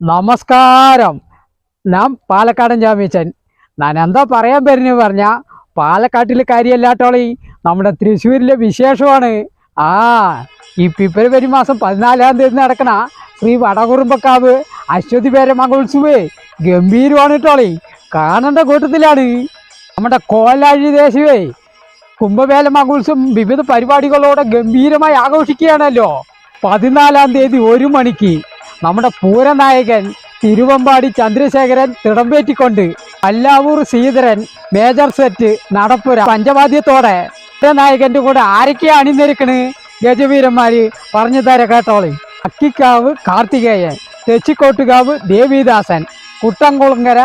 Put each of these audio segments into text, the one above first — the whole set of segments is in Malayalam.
നമസ്കാരം. ഞാൻ പാലക്കാടൻ ജാമ്യച്ചൻ. ഞാൻ എന്താ പറയാൻ പറഞ്ഞു പറഞ്ഞാൽ പാലക്കാട്ടിലെ കാര്യമല്ലാട്ടോളി നമ്മുടെ തൃശ്ശൂരിലെ വിശേഷമാണ്. ആ ഈ ഫെബ്രുവരി മാസം പതിനാലാം തീയതി നടക്കണ ശ്രീ വടകുറുമ്പക്കാവ് അശ്വതി പേര മഹോത്സവേ ഗംഭീരമാണ് കേട്ടോളി. കാണേണ്ട കൂട്ടത്തിലാണ്. നമ്മുടെ കോലാഴി ദേശവേ കുംഭവേല മകോത്സവം വിവിധ പരിപാടികളോടെ ഗംഭീരമായി ആഘോഷിക്കുകയാണല്ലോ. പതിനാലാം തീയതി ഒരു മണിക്ക്. നമ്മുടെ പൂരനായകൻ തിരുവമ്പാടി ചന്ദ്രശേഖരൻ തിടമ്പേറ്റിക്കൊണ്ട് അല്ലാവൂർ ശ്രീധരൻ മേജർ സെറ്റ് നടപ്പുര പഞ്ചവാദ്യത്തോടെ നായകന്റെ കൂടെ ആരൊക്കെയാ അണിനിരക്കണ്? ഗജവീരന്മാര് പറഞ്ഞു തര കേട്ടോളി. അക്കിക്കാവ് കാർത്തികേയൻ തെച്ചിക്കോട്ടുകാവ് ദേവീദാസൻ കുട്ടംകുളങ്കര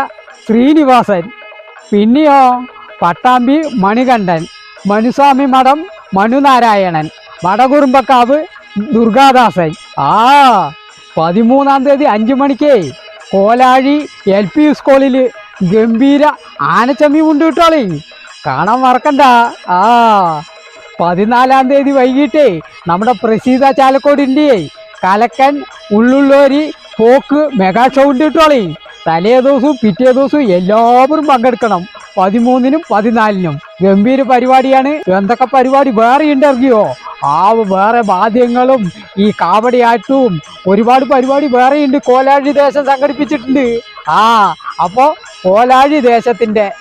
ശ്രീനിവാസൻ പിന്നെയോ പട്ടാമ്പി മണികണ്ഠൻ മനുസ്വാമി മഠം മനുനാരായണൻ വടകുറുമ്പക്കാവ് ദുർഗാദാസൻ. ആ പതിമൂന്നാം തീയതി അഞ്ചു മണിക്ക് കോലാഴി എൽ പി സ്കൂളിൽ ഗംഭീര ആനച്ചമ്മി ഉണ്ട് കിട്ടോളി കാണാൻ മറക്കണ്ട. ആ പതിനാലാം തീയതി വൈകിട്ട് നമ്മുടെ പ്രസീത ചാലക്കോടിന്റെ കലക്കൻ ഉള്ളുള്ളോരി പോക്ക് മെഗാ ഷോ ഉണ്ട് കിട്ടോളി തലേ ദിവസവും പിറ്റേ ദിവസവും എല്ലാവരും പങ്കെടുക്കണം. പതിമൂന്നിനും പതിനാലിനും. ഗംഭീര പരിപാടിയാണ്. എന്തൊക്കെ പരിപാടി? വേറെ ഉണ്ടറിയോ ആ വേറെ വാദ്യങ്ങളും ഈ കാവടിയാറ്റവും ഒരുപാട് പരിപാടി വേറെയുണ്ട്. കോലാഴി ദേശം സംഘടിപ്പിച്ചിട്ടുണ്ട്. ആ അപ്പോൾ കോലാഴി ദേശത്തിന്റെ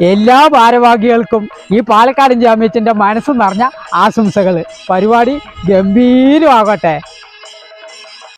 എല്ലാ ഭാരവാഹികൾക്കും ഈ പാലക്കാടൻ ജാമ്യത്തിന്റെ മനസ്സ് നിറഞ്ഞ ആശംസകൾ പരിപാടി ഗംഭീരമാകട്ടെ.